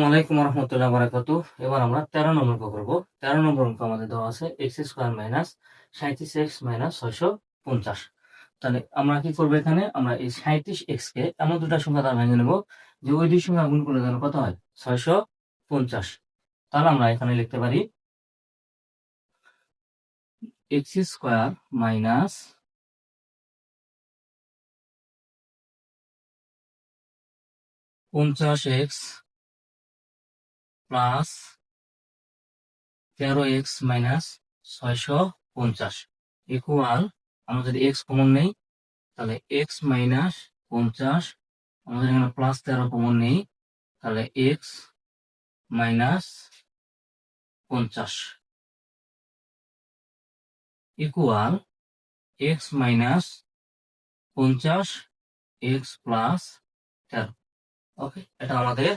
আসসালামু আলাইকুম রহমতুল্লাহ বারাকাতু এবার আমরা তেরো নম্বর অঙ্ক করব। তেরো নম্বর অঙ্ক আমাদের দেওয়া আছে এক্স স্কোয়ার মাইনাস সাঁত্রিশ এক্স মাইনাস ছয়শো পঞ্চাশ। তাহলে আমরা কি করব এখানে? আমরা এই সাঁত্রিশ এক্স কে এমন দুটা সংখ্যা দ্বারা ভেঙে নেব যে ওই দুই সংখ্যা গুণ করলে কত হয়? ছয়শো পঞ্চাশ। তাহলে আমরা এখানে লিখতে পারি এক্স স্কোয়ার মাইনাস পঞ্চাশ এক্স প্লাস তেরো এক্স মাইনাস ছয়শো পঞ্চাশ। ইকুয়াল আমাদের এক্স কমন নেই, তাহলে এক্স মাইনাস পঞ্চাশ, আমাদের এখানে প্লাস তেরো কমন নেই, তাহলে এক্স মাইনাস পঞ্চাশ। ইকুয়াল এক্স মাইনাস পঞ্চাশ, এক্স প্লাস তেরো। ওকে, এটা আমাদের